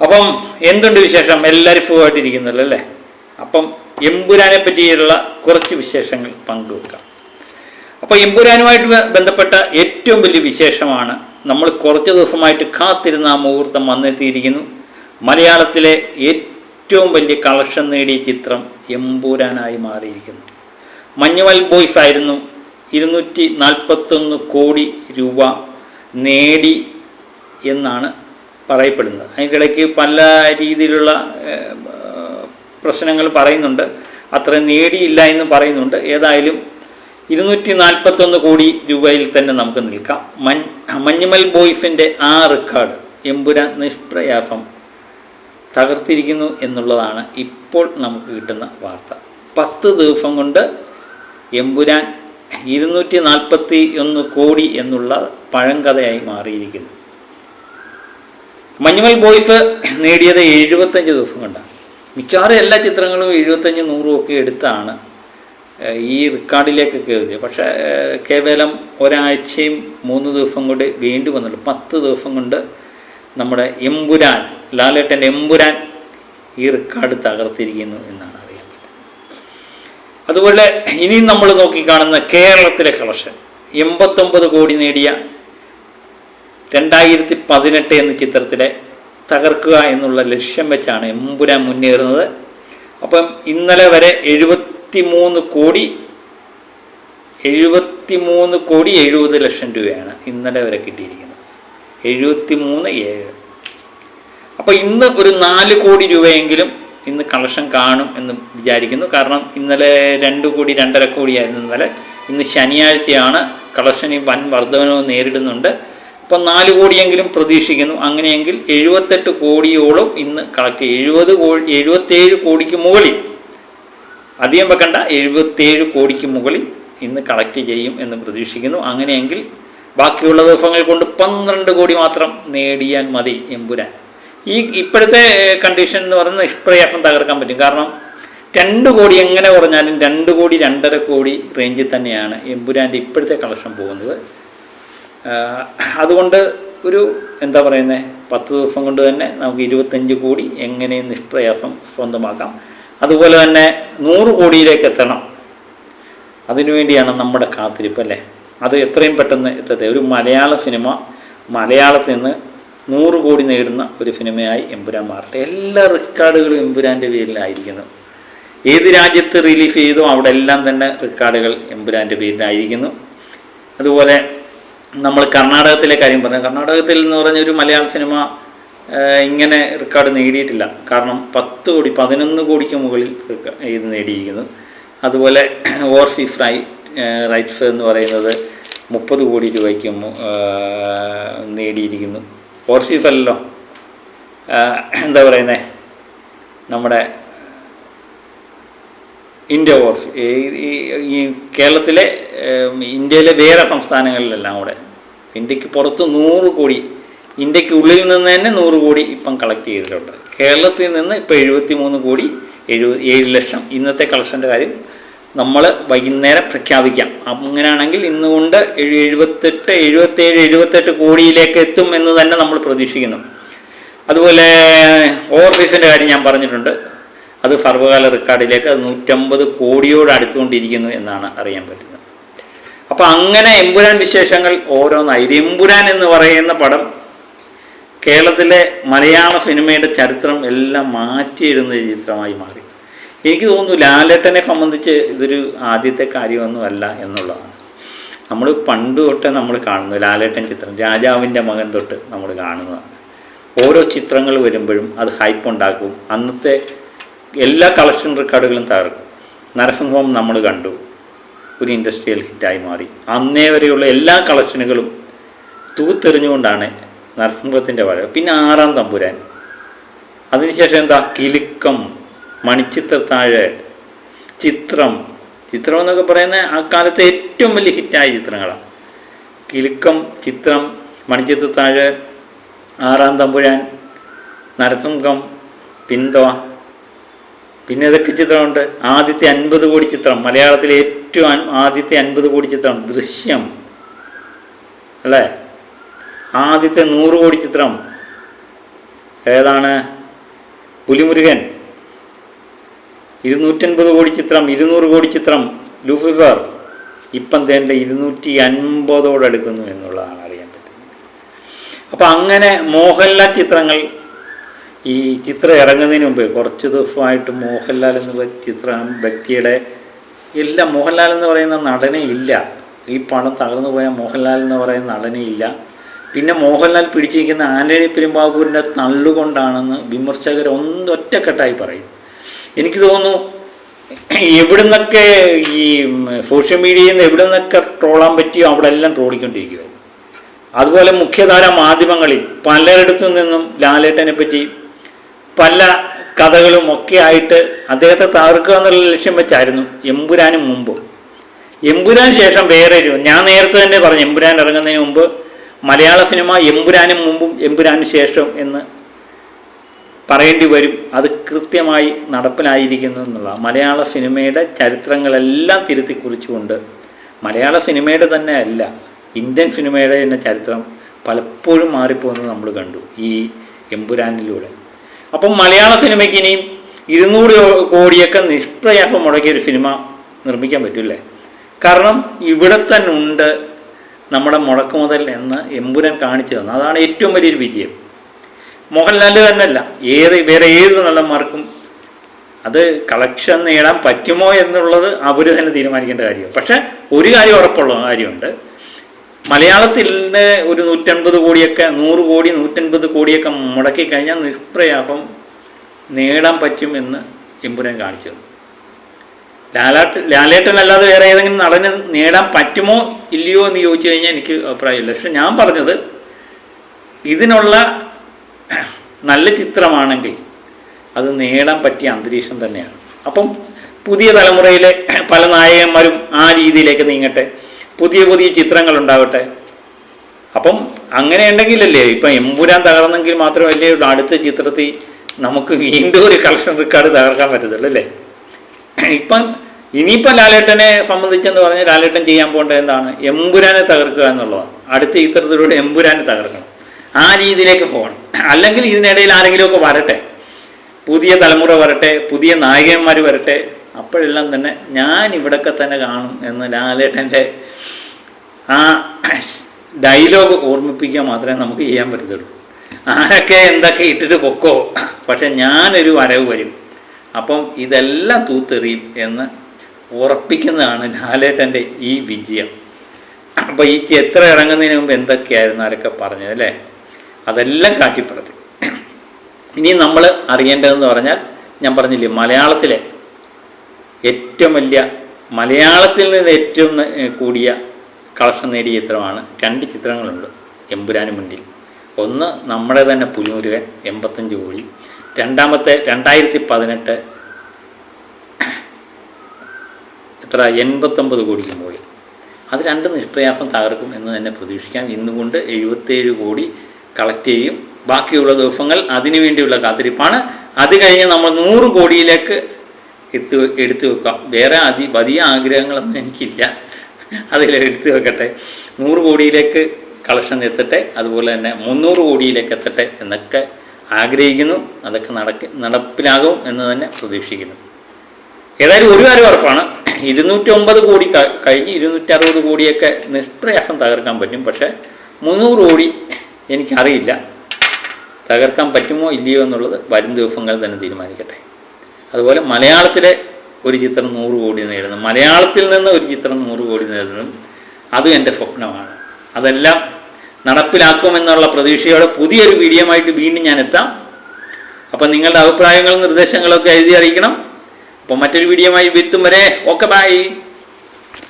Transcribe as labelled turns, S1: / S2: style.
S1: അപ്പം എന്തുണ്ട് വിശേഷം? എല്ലാവരും സുഖമായിട്ടിരിക്കുന്നല്ലോ അല്ലേ? അപ്പം എമ്പുരാനെ പറ്റിയുള്ള കുറച്ച് വിശേഷങ്ങൾ പങ്കുവെക്കാം. അപ്പോൾ എമ്പുരാനുമായിട്ട് ബന്ധപ്പെട്ട ഏറ്റവും വലിയ വിശേഷമാണ് നമ്മൾ കുറച്ച് ദിവസമായിട്ട് കാത്തിരുന്ന ആ മുഹൂർത്തം വന്നെത്തിയിരിക്കുന്നു. മലയാളത്തിലെ ഏറ്റവും വലിയ കളക്ഷൻ നേടിയ ചിത്രം എമ്പുരാനായി മാറിയിരിക്കുന്നു. മഞ്ഞുമൽ ബോയ്സ് ആയിരുന്നു. ഇരുന്നൂറ്റി നാൽപ്പത്തൊന്ന് കോടി രൂപ നേടി എന്നാണ് പറയപ്പെടുന്നത്. അതിനിടയ്ക്ക് പല രീതിയിലുള്ള പ്രശ്നങ്ങൾ പറയുന്നുണ്ട്. അത്ര നേടിയില്ല എന്ന് പറയുന്നുണ്ട്. ഏതായാലും ഇരുന്നൂറ്റി നാൽപ്പത്തൊന്ന് കോടി രൂപയിൽ തന്നെ നമുക്ക് നിൽക്കാം. മൻ മഞ്ഞുമൽ ബോയ്ഫിന്റെ ആ റെക്കോർഡ് എമ്പുരാൻ നിഷ്പ്രയാസം തകർത്തിരിക്കുന്നു എന്നുള്ളതാണ് ഇപ്പോൾ നമുക്ക് കിട്ടുന്ന വാർത്ത. പത്ത് ദിവസം കൊണ്ട് എമ്പുരാൻ ഇരുന്നൂറ്റി നാൽപ്പത്തി ഒന്ന് കോടി എന്നുള്ള പഴങ്കഥയായി മാറിയിരിക്കുന്നു. മഞ്ഞുമൽ ബോയ്സ് നേടിയത് എഴുപത്തഞ്ച് ദിവസം കൊണ്ടാണ്. മിക്കവാറും എല്ലാ ചിത്രങ്ങളും എഴുപത്തഞ്ച് നൂറും ഒക്കെ എടുത്താണ് ഈ റെക്കോർഡിലേക്ക് എഴുതിയത് പക്ഷേ കേവലം ഒരാഴ്ചയും മൂന്ന് ദിവസം കൊണ്ട് വീണ്ടും വന്നുള്ളൂ പത്ത് ദിവസം കൊണ്ട് നമ്മുടെ എമ്പുരാൻ ലാലേട്ടന്റെ എമ്പുരാൻ ഈ റെക്കോർഡ് തകർത്തിരിക്കുന്നു എന്നാണ് അറിയാൻ പറ്റുന്നത് അതുപോലെ ഇനിയും നമ്മൾ നോക്കിക്കാണുന്ന കേരളത്തിലെ കളക്ഷൻ. എൺപത്തൊമ്പത് കോടി നേടിയ രണ്ടായിരത്തി പതിനെട്ട് എന്ന ചിത്രത്തിലെ തകർക്കുക എന്നുള്ള ലക്ഷ്യം വെച്ചാണ് എമ്പുരാൻ മുന്നേറുന്നത്. അപ്പം ഇന്നലെ വരെ എഴുപത്തി മൂന്ന് കോടി എഴുപത്തി മൂന്ന് കോടി എഴുപത് ലക്ഷം രൂപയാണ് ഇന്നലെ വരെ കിട്ടിയിരിക്കുന്നത്. എഴുപത്തി മൂന്ന് ഏഴ്. അപ്പോൾ ഇന്ന് ഒരു നാല് കോടി രൂപയെങ്കിലും ഇന്ന് കളക്ഷൻ കാണും എന്ന് വിചാരിക്കുന്നു. കാരണം ഇന്നലെ രണ്ട് കോടി രണ്ടര കോടിയായിരുന്നു ഇന്നലെ. ഇന്ന് ശനിയാഴ്ചയാണ് കളക്ഷനിൽ വൻ വർധനവ് നേരിടുന്നുണ്ട്. അപ്പം നാല് കോടിയെങ്കിലും പ്രതീക്ഷിക്കുന്നു. അങ്ങനെയെങ്കിൽ എഴുപത്തെട്ട് കോടിയോളം ഇന്ന് കളക്ട് ചെയ്യും എഴുപത് കോടി എഴുപത്തേഴ് കോടിക്ക് മുകളിൽ അധികം വെക്കണ്ട എഴുപത്തേഴ് കോടിക്ക് മുകളിൽ ഇന്ന് കളക്ട് ചെയ്യും എന്ന് പ്രതീക്ഷിക്കുന്നു. അങ്ങനെയെങ്കിൽ ബാക്കിയുള്ള ദിവസങ്ങൾ കൊണ്ട് പന്ത്രണ്ട് കോടി മാത്രം നേടിയാൽ മതി എമ്പുരാൻ. ഈ ഇപ്പോഴത്തെ കണ്ടീഷൻ എന്ന് പറയുന്നത് നിഷ്പ്രയാസം തകർക്കാൻ പറ്റും. കാരണം രണ്ട് കോടി എങ്ങനെ കുറഞ്ഞാലും രണ്ട് കോടി രണ്ടര കോടി റേഞ്ചിൽ തന്നെയാണ് എമ്പുരാന്റെ ഇപ്പോഴത്തെ കളക്ഷൻ പോകുന്നത്. അതുകൊണ്ട് ഒരു എന്താ പറയുന്നത് പത്ത് ദിവസം കൊണ്ട് തന്നെ നമുക്ക് ഇരുപത്തഞ്ച് കോടി എങ്ങനെയും നിഷ്പ്രയാസം സ്വന്തമാക്കാം. അതുപോലെ തന്നെ നൂറ് കോടിയിലേക്ക് എത്തണം. അതിനുവേണ്ടിയാണ് നമ്മുടെ കാത്തിരിപ്പ് അല്ലേ? അത് എത്രയും പെട്ടെന്ന് എത്തട്ടെ. ഒരു മലയാള സിനിമ മലയാളത്തിൽ നിന്ന് നൂറ് കോടി നേടുന്ന ഒരു സിനിമയായി എമ്പുരാൻ മാറട്ടെ. എല്ലാ റെക്കോർഡുകളും എമ്പുരാന്റെ പേരിലായിരിക്കുന്നു. ഏത് രാജ്യത്ത് റിലീഫ് ചെയ്തോ അവിടെ എല്ലാം തന്നെ റെക്കോർഡുകൾ എമ്പുരാന്റെ പേരിലായിരിക്കുന്നു. അതുപോലെ നമ്മൾ കർണാടകത്തിലെ കാര്യം പറഞ്ഞു കർണാടകത്തിൽ എന്ന് പറഞ്ഞ ഒരു മലയാള സിനിമ ഇങ്ങനെ റെക്കോർഡ് നേടിയിട്ടില്ല. കാരണം പത്ത് കോടി പതിനൊന്ന് കോടിക്ക് മുകളിൽ ഇത് നേടിയിരിക്കുന്നു. അതുപോലെ ഓർഫി ഫ്രൈ റൈറ്റ്സ് എന്ന് പറയുന്നത് മുപ്പത് കോടി രൂപയ്ക്ക് നേടിയിരിക്കുന്നു. ഓർഫീഫ് അല്ലല്ലോ. എന്താ പറയുന്നത് നമ്മുടെ ഇന്ത്യ ഓർഫ് ഈ- കേരളത്തിലെ ഇന്ത്യയിലെ വേറെ സംസ്ഥാനങ്ങളിലെല്ലാം കൂടെ ഇന്ത്യയ്ക്ക് പുറത്ത് നൂറ് കോടി ഇന്ത്യയ്ക്ക് ഉള്ളിൽ നിന്ന് തന്നെ നൂറ് കോടി ഇപ്പം കളക്ട് ചെയ്തിട്ടുണ്ട്. കേരളത്തിൽ നിന്ന് ഇപ്പോൾ എഴുപത്തി മൂന്ന് കോടി എഴുപത് ഏഴ് ലക്ഷം ഇന്നത്തെ കളക്ഷന്റെ കാര്യം നമ്മൾ വൈകുന്നേരം പ്രഖ്യാപിക്കാം. അങ്ങനെയാണെങ്കിൽ ഇന്നുകൊണ്ട് എഴു- എഴുപത്തെട്ട് എഴുപത്തേഴ് എഴുപത്തെട്ട് കോടിയിലേക്ക് എത്തും എന്ന് തന്നെ നമ്മൾ പ്രതീക്ഷിക്കുന്നു. അതുപോലെ ഓവർഫീസിന്റെ കാര്യം ഞാൻ പറഞ്ഞിട്ടുണ്ട്. അത് സർവകാല റെക്കോർഡിലേക്ക് അത് നൂറ്റമ്പത് കോടിയോട് അടുത്തുകൊണ്ടിരിക്കുന്നു എന്നാണ് അറിയാൻ പറ്റുന്നത്. അപ്പോൾ അങ്ങനെ എമ്പുരാൻ വിശേഷങ്ങൾ ഓരോന്നായി. എമ്പുരാൻ എന്ന് പറയുന്ന പടം കേരളത്തിലെ മലയാള സിനിമയുടെ ചരിത്രം എല്ലാം മാറ്റിയിടുന്ന ചിത്രമായി മാറി. എനിക്ക് തോന്നുന്നു ലാലേട്ടനെ സംബന്ധിച്ച് ഇതൊരു ആദ്യത്തെ കാര്യമൊന്നുമല്ല എന്നുള്ളതാണ്. നമ്മൾ പണ്ട് തൊട്ടേ നമ്മൾ കാണുന്നു ലാലേട്ടൻ ചിത്രം. രാജാവിന്റെ മകൻ തൊട്ട് നമ്മൾ കാണുന്നതാണ്. ഓരോ ചിത്രങ്ങൾ വരുമ്പോഴും അത് ഹൈപ്പ് ഉണ്ടാക്കും. അന്നത്തെ എല്ലാ കളക്ഷൻ റെക്കോർഡുകളും തകർക്കും നരസിംഹം നമ്മൾ കണ്ടു. ഒരു ഇൻഡസ്ട്രിയൽ ഹിറ്റായി മാറി. അന്നേ വരെയുള്ള എല്ലാ കളക്ഷനുകളും തൂത്തെറിഞ്ഞുകൊണ്ടാണ് നരസിംഹത്തിന്റെ വരവ്. പിന്നെ ആറാം തമ്പുരാൻ. അതിനുശേഷം എന്താ? കിലുക്കം മണിച്ചിത്രത്താഴ് ചിത്രം. ചിത്രം എന്നൊക്കെ പറയുന്ന ആ കാലത്തെ ഏറ്റവും വലിയ ഹിറ്റായ ചിത്രങ്ങളാണ്. കിലുക്കം ചിത്രം മണിച്ചിത്രത്താഴ് ആറാം തമ്പുരാൻ നരസിംഹം പിന്തോ പിന്നെ ഏതൊക്കെ ചിത്രമുണ്ട്? ആദ്യത്തെ അൻപത് കോടി ചിത്രം. മലയാളത്തിലെ ഏറ്റവും ആദ്യത്തെ അൻപത് കോടി ചിത്രം. ദൃശ്യം. അല്ലേ? ആദ്യത്തെ നൂറ് കോടി ചിത്രം. ഏതാണ്? പുലിമുരുകൻ. ഇരുന്നൂറ്റൻപത് കോടി ചിത്രം ഇരുന്നൂറ് കോടി ചിത്രം. ലൂഫിഫർ ഇപ്പം തേന്റെ ഇരുന്നൂറ്റി അൻപതോടടുക്കുന്നു എന്നുള്ളതാണ് അറിയാൻ പറ്റുന്നത്. അപ്പം അങ്ങനെ മോഹൻലാൽ ചിത്രങ്ങൾ ഈ ചിത്രം ഇറങ്ങുന്നതിന് മുമ്പ് കുറച്ച് ദിവസമായിട്ട് മോഹൻലാൽ എന്ന ചിത്രം വ്യക്തിയുടെ എല്ലാം മോഹൻലാൽ എന്ന് പറയുന്ന നടനെ ഇല്ല. ഈ പണം തകർന്നു പോയ മോഹൻലാൽ എന്ന് പറയുന്ന നടനെ ഇല്ല. പിന്നെ മോഹൻലാൽ പിടിച്ചിരിക്കുന്ന ആന്റണി പെരുമ്പാവൂരിന്റെ തള്ളുകൊണ്ടാണെന്ന് വിമർശകർ ഒന്നൊറ്റക്കെട്ടായി പറയും. എനിക്ക് തോന്നുന്നു എവിടുന്നൊക്കെ ഈ സോഷ്യൽ മീഡിയയിൽ നിന്ന് എവിടുന്നൊക്കെ ട്രോളാൻ പറ്റിയോ അവിടെ എല്ലാം ട്രോളിക്കൊണ്ടിരിക്കുകയായിരുന്നു അതുപോലെ മുഖ്യധാര മാധ്യമങ്ങളിൽ പലയിടത്തു നിന്നും ലാലേട്ടനെ പറ്റി പല കഥകളും ഒക്കെ ആയിട്ട് അദ്ദേഹത്തെ തകർക്കുക എന്നുള്ള ലക്ഷ്യം വെച്ചായിരുന്നു എമ്പുരാനും മുമ്പ്. എമ്പുരാൻ ശേഷം വേറെ ഒരു ഞാൻ നേരത്തെ തന്നെ പറഞ്ഞു എമ്പുരാൻ ഇറങ്ങുന്നതിന് മുമ്പ് മലയാള സിനിമ എമ്പുരാനും മുമ്പും എമ്പുരാനും ശേഷം എന്ന് പറയേണ്ടി വരും. അത് കൃത്യമായി നടപ്പിലായിരിക്കുന്നു എന്നുള്ള മലയാള സിനിമയുടെ ചരിത്രങ്ങളെല്ലാം തിരുത്തി കുറിച്ചുകൊണ്ട് മലയാള സിനിമയുടെ തന്നെ അല്ല ഇന്ത്യൻ സിനിമയുടെ തന്നെ ചരിത്രം പലപ്പോഴും മാറിപ്പോകുന്നത് നമ്മൾ കണ്ടു ഈ എമ്പുരാനിലൂടെ. അപ്പം മലയാള സിനിമയ്ക്ക് ഇനിയും ഇരുന്നൂറ് കോടിയൊക്കെ നിഷ്പ്രയാസം മുടക്കിയ ഒരു സിനിമ നിർമ്മിക്കാൻ പറ്റില്ലേ? കാരണം ഇവിടെ തന്നെ ഉണ്ട് നമ്മുടെ മുടക്ക് മുതൽ എന്ന് എമ്പുരാൻ കാണിച്ചു തന്നു. അതാണ് ഏറ്റവും വലിയൊരു വിജയം. മോഹൻലാൽ തന്നെയല്ല. ഏത് വേറെ ഏത് നടന്മാർക്കും അത് കളക്ഷൻ നേടാൻ പറ്റുമോ എന്നുള്ളത് അവർ തന്നെ തീരുമാനിക്കേണ്ട കാര്യമാണ്. പക്ഷേ ഒരു കാര്യം ഉറപ്പുള്ള കാര്യമുണ്ട്. മലയാളത്തിൽ ഒരു നൂറ്റൻപത് കോടിയൊക്കെ നൂറ് കോടി നൂറ്റൻപത് കോടിയൊക്കെ മുടക്കി കഴിഞ്ഞാൽ നിഷ്പ്രയാസം നേടാൻ പറ്റുമെന്ന് എമ്പുരാൻ കാണിച്ചു തന്നു. ലാലാട്ട് ലാലേട്ടനല്ലാതെ വേറെ ഏതെങ്കിലും നടന് നേടാൻ പറ്റുമോ ഇല്ലയോ എന്ന് ചോദിച്ചു കഴിഞ്ഞാൽ എനിക്ക് അഭിപ്രായമില്ല. പക്ഷെ ഞാൻ പറഞ്ഞത് ഇതിനുള്ള നല്ല ചിത്രമാണെങ്കിൽ അത് നേടാൻ പറ്റിയ അന്തരീക്ഷം തന്നെയാണ്. അപ്പം പുതിയ തലമുറയിലെ പല നായകന്മാരും ആ രീതിയിലേക്ക് നീങ്ങട്ടെ. പുതിയ പുതിയ ചിത്രങ്ങൾ ഉണ്ടാവട്ടെ അപ്പം അങ്ങനെ ഉണ്ടെങ്കിലല്ലേ ഇപ്പം എമ്പുരാൻ തകർന്നെങ്കിൽ മാത്രമല്ലേ അടുത്ത ചിത്രത്തിൽ നമുക്ക് വീണ്ടും ഒരു കളക്ഷൻ റെക്കോർഡ് തകർക്കാൻ പറ്റത്തുള്ളൂ അല്ലേ? ഇപ്പം ഇനിയിപ്പം ലാലേട്ടനെ സംബന്ധിച്ചെന്ന് പറഞ്ഞാൽ ലാലേട്ടൻ ചെയ്യാൻ പോകേണ്ടത് എന്താണ്? എമ്പുരാനെ തകർക്കുക എന്നുള്ളതാണ്. അടുത്ത ചിത്രത്തിലൂടെ എമ്പുരാനെ തകർക്കണം. ആ രീതിയിലേക്ക് പോകണം. അല്ലെങ്കിൽ ഇതിനിടയിൽ ആരെങ്കിലുമൊക്കെ വരട്ടെ. പുതിയ തലമുറ വരട്ടെ പുതിയ നായകന്മാർ വരട്ടെ. അപ്പോഴെല്ലാം തന്നെ ഞാൻ ഇവിടൊക്കെ തന്നെ കാണും എന്ന് ലാലേട്ടന്റെ ആ ഡയലോഗ് ഓർമ്മിപ്പിക്കുക മാത്രമേ നമുക്ക് ചെയ്യാൻ പറ്റത്തുള്ളൂ. ആരൊക്കെ എന്തൊക്കെ ഇട്ടിട്ട് പൊക്കോ പക്ഷെ ഞാനൊരു വരവ് വരും. അപ്പം ഇതെല്ലാം തൂത്തെറിയും എന്ന് ഉറപ്പിക്കുന്നതാണ് ലാലേട്ടന്റെ ഈ വിജയം. അപ്പോൾ ഈ ചിത്രം ഇറങ്ങുന്നതിന് മുമ്പ് എന്തൊക്കെയായിരുന്നു ആരൊക്കെ പറഞ്ഞത് അല്ലേ? അതെല്ലാം കാട്ടിപ്പറത്തി. ഇനി നമ്മൾ അറിയേണ്ടതെന്ന് പറഞ്ഞാൽ ഞാൻ പറഞ്ഞില്ലേ മലയാളത്തിലെ ഏറ്റവും വലിയ മലയാളത്തിൽ നിന്ന് ഏറ്റവും കൂടിയ കളക്ഷൻ നേടിയ ചിത്രമാണ് രണ്ട് ചിത്രങ്ങളുണ്ട് എമ്പുരാന് മുന്നിൽ. ഒന്ന് നമ്മുടെ തന്നെ പുലിമുരുകൻ എൺപത്തഞ്ച് കോടി. രണ്ടാമത്തെ രണ്ടായിരത്തി പതിനെട്ട് എത്ര? എൺപത്തൊമ്പത് കോടിക്ക് മുകളിൽ. അത് രണ്ട് നിഷ്പ്രയാസം തകർക്കും എന്ന് തന്നെ പ്രതീക്ഷിക്കാം. ഇന്നുകൊണ്ട് എഴുപത്തേഴ് കോടി കളക്ട് ചെയ്യും. ബാക്കിയുള്ള ദിവസങ്ങൾ അതിനു വേണ്ടിയുള്ള കാത്തിരിപ്പാണ്. അത് കഴിഞ്ഞ് നമ്മൾ നൂറ് കോടിയിലേക്ക് എത്തു എടുത്തു വെക്കാം. വേറെ അതി വലിയ ആഗ്രഹങ്ങളൊന്നും എനിക്കില്ല. അതിൽ എടുത്തു വെക്കട്ടെ. നൂറ് കോടിയിലേക്ക് കളക്ഷൻ എത്തട്ടെ അതുപോലെ തന്നെ മുന്നൂറ് കോടിയിലേക്ക് എത്തട്ടെ എന്നൊക്കെ ആഗ്രഹിക്കുന്നു. അതൊക്കെ നടക്ക നടപ്പിലാകും എന്ന് തന്നെ പ്രതീക്ഷിക്കുന്നു. ഏതായാലും ഒരു കാര്യം ഉറപ്പാണ്. ഇരുന്നൂറ്റി ഒമ്പത് കോടി കഴിഞ്ഞ് ഇരുന്നൂറ്റി അറുപത് കോടിയൊക്കെ നിഷ്പ്രയാസം തകർക്കാൻ പറ്റും. പക്ഷേ മുന്നൂറ് കോടി എനിക്കറിയില്ല. തകർക്കാൻ പറ്റുമോ ഇല്ലയോ എന്നുള്ളത് വരും ദിവസങ്ങൾ തന്നെ തീരുമാനിക്കട്ടെ. അതുപോലെ മലയാളത്തിലെ ഒരു ചിത്രം നൂറ് കോടി നേടുന്നു. മലയാളത്തിൽ നിന്ന് ഒരു ചിത്രം നൂറ് കോടി നേടുന്നു. അതും എന്റെ സ്വപ്നമാണ്. അതെല്ലാം നടപ്പിലാക്കുമെന്നുള്ള പ്രതീക്ഷയോടെ പുതിയൊരു വീഡിയോമായിട്ട് വീണ്ടും ഞാൻ എത്താം. അപ്പം നിങ്ങളുടെ അഭിപ്രായങ്ങളും നിർദ്ദേശങ്ങളൊക്കെ എഴുതി അറിയിക്കണം. അപ്പം മറ്റൊരു വീഡിയോമായി വിത്തും വരെ. Okay bye.